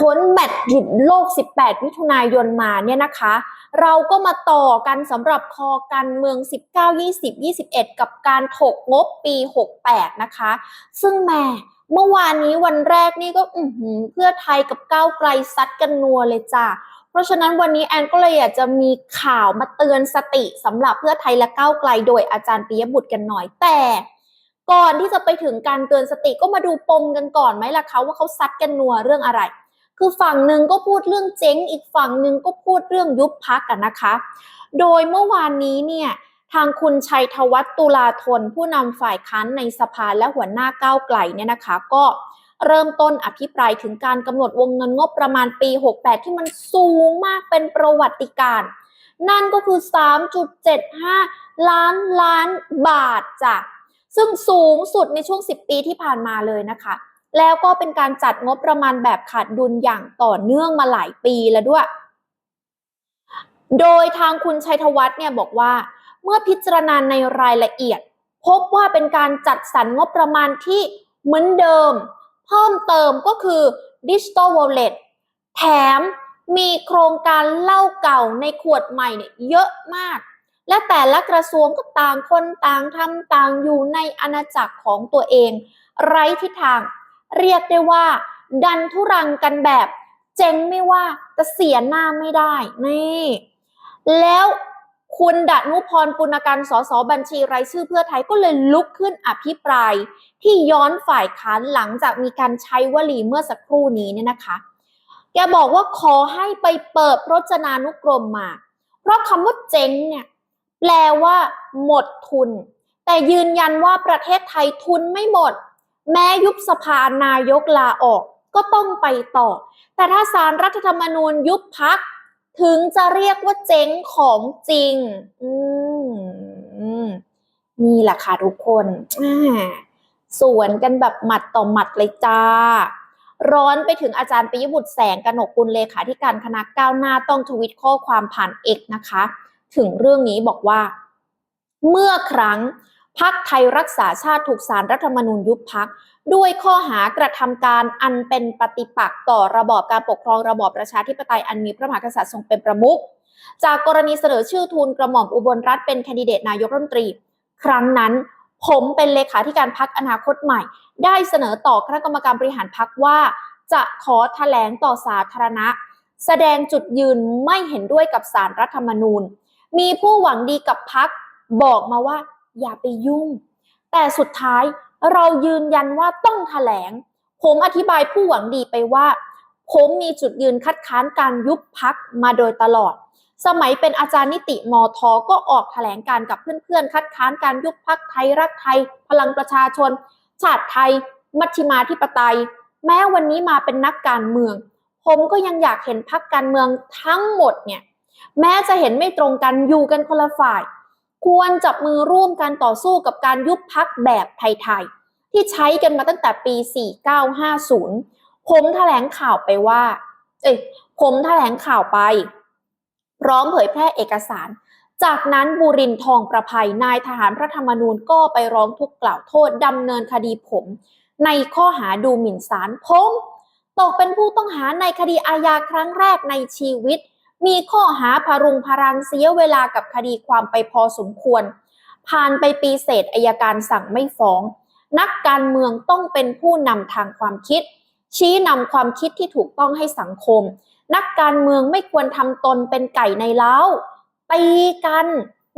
พ้นแมตช์หยุดโลก 18 มิถุนายนมาเนี่ยนะคะ เราก็มาต่อกันสำหรับคอการเมือง 19 20 21 กับการถกงบปี 68 นะคะ ซึ่งแม่เมื่อวานนี้วันแรกนี่ก็เพื่อไทยกับก้าวไกลซัดกันนัวเลยจ้ะเพราะฉะนั้นวันนี้แอนก็เลยอยากจะมีข่าวมาเตือนสติสำหรับเพื่อไทยและก้าวไกลโดยอาจารย์ปิยบุตรกันหน่อยแต่ก่อนที่จะไปถึงการเตือนสติก็มาดูปมกันก่อนไหมล่ะคะว่าเขาซัดกันนัวเรื่องอะไร คือฝั่งหนึ่งก็พูดเรื่องเจ๊ง อีกฝั่งหนึ่งก็พูดเรื่องยุบพักกันนะคะ โดยเมื่อวานนี้เนี่ยทางคุณชัยธวัฒน์ตุลาธนผู้นำฝ่ายค้านในสภาและหัวหน้าก้าวไกลเนี่ยนะคะ ก็เริ่มต้นอภิปรายถึงการกำหนดวงเงินงบประมาณปี 68 ที่มันสูงมากเป็นประวัติการณ์นั่นก็คือ 3.75 ล้านล้านบาทจ้ะ ซึ่งสูงสุดในช่วง 10 ปีที่ผ่านมาเลยนะคะ แล้วก็เป็นการจัดงบประมาณแบบขาดดุลอย่างต่อเนื่องมาหลายปีแล้วด้วย โดยทางคุณชัยธวัฒน์เนี่ยบอกว่า เมื่อพิจารณาในรายละเอียด พบว่าเป็นการจัดสรรงบประมาณที่เหมือนเดิม เพิ่มเติมก็คือ Digital Wallet แถมมีโครงการเล่าเก่าในขวดใหม่เนี่ยเยอะมาก และแต่ละกระทรวงก็ต่างคนต่างทำต่างอยู่ในอาณาจักรของตัวเอง ไร้ทิศทาง เรียกได้ว่า ดันทุรังกันแบบ เจ๊งไม่ว่าแต่เสียหน้าไม่ได้นี่แล้วคุณดนุพรปุณการสสบัญชีรายชื่อเพื่อไทยก็เลยลุกขึ้นอภิปราย ที่ย้อนฝ่ายค้านหลังจากมีการใช้วลีเมื่อสักครู่นี้เนี่ยนะคะ แกบอกว่าขอให้ไปเปิดพจนานุกรมมา เพราะคำว่าเจ๊งเนี่ยแปลว่า หมดทุน แต่ยืนยันว่าประเทศไทยทุนไม่หมด แม้ยุบสภานายกลาออกก็ต้องไปต่อ แต่ถ้าสารรัฐธรรมนูญยุบพักถึงจะเรียกว่าเจ๊งของจริง อืมนี่แหละค่ะทุกคนอ่าสวนกันแบบหมัดต่อหมัดเลยจ้า ร้อนไปถึงอาจารย์ปิยบุตรแสงกนกกุลเลขาธิการคณะก้าวหน้าต้องทวิตข้อความผ่านเอกนะคะ ถึงเรื่องนี้บอกว่า เมื่อครั้ง พักไทยรักษาชาติถูกสารรัฐธรรมนูญยุบพัก ด้วยข้อหากระทำการอันเป็นปฏิปักษ์ต่อระบอบการปกครองระบอบประชาธิปไตยอันมีพระมหากษัตริย์ทรงเป็นประมุขจากกรณีเสนอชื่อทูลกระหม่อมอุบลรัฐเป็นแคนดิเดตนายกรัฐมนตรี ครั้งนั้น ผมเป็นเลขาธิการพักอนาคตใหม่ ได้เสนอต่อคณะกรรมการบริหารพักว่า จะขอแถลงต่อสาธารณะ แสดงจุดยืนไม่เห็นด้วยกับสารรัฐธรรมนูญ มีผู้หวังดีกับพักบอกมาว่า อย่าไปยุ่ง แต่สุดท้ายเรายืนยันว่าต้องแถลง ผมอธิบายผู้หวังดีไปว่า ผมมีจุดยืนคัดค้านการยุบพักมาโดยตลอด สมัยเป็นอาจารย์นิติมทก็ออกแถลงการกับเพื่อนๆ คัดค้านการยุบพักไทยรักไทย พลังประชาชน ชาติไทย มัชฌิมาธิปไตย แม้วันนี้มาเป็นนักการเมือง ผมก็ยังอยากเห็นพักการเมืองทั้งหมดเนี่ยแม้จะเห็นไม่ตรงกันอยู่กันคนละฝ่าย ควรจับมือร่วมกันต่อสู้กับการยุบพักแบบไทยๆ ที่ใช้กันมาตั้งแต่ปี 4950 ผมแถลงข่าวไปว่า เอ้ย ผมแถลงข่าวไป พร้อมเผยแพร่เอกสาร จากนั้นบุรินทร์ทองประภัยนายทหารพระธรรมนูญก็ไปร้องทุกข์กล่าวโทษดำเนินคดีผม ในข้อหาดูหมิ่นศาลผมตกเป็นผู้ต้องหาในคดีอาญาครั้งแรกในชีวิต มีข้อหาพารุงพารังเสียเวลากับคดีความไปพอสมควร ผ่านไปปีเศษอายการสั่งไม่ฟ้อง นักการเมืองต้องเป็นผู้นำทางความคิด ชี้นำความคิดที่ถูกต้องให้สังคม นักการเมืองไม่ควรทำตนเป็นไก่ในเล้าตีกัน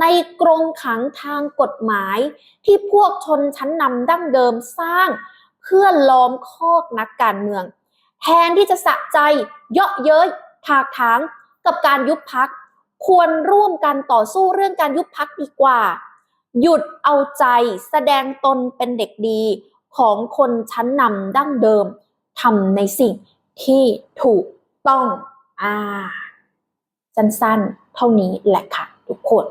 ในกรงขังทางกฎหมาย ที่พวกชนชั้นนำดั้งเดิมสร้าง เพื่อล้อมคอกนักการเมือง แทนที่จะสะใจ เยาะเย้ยถากถาง กับการยุบพัก ควรร่วมกันต่อสู้เรื่องการยุบพักดีกว่า หยุดเอาใจแสดงตนเป็นเด็กดีของคนชั้นนำดั้งเดิมทำในสิ่งที่ถูกต้องอ่าสั้นๆ เท่านี้แหละค่ะทุกคน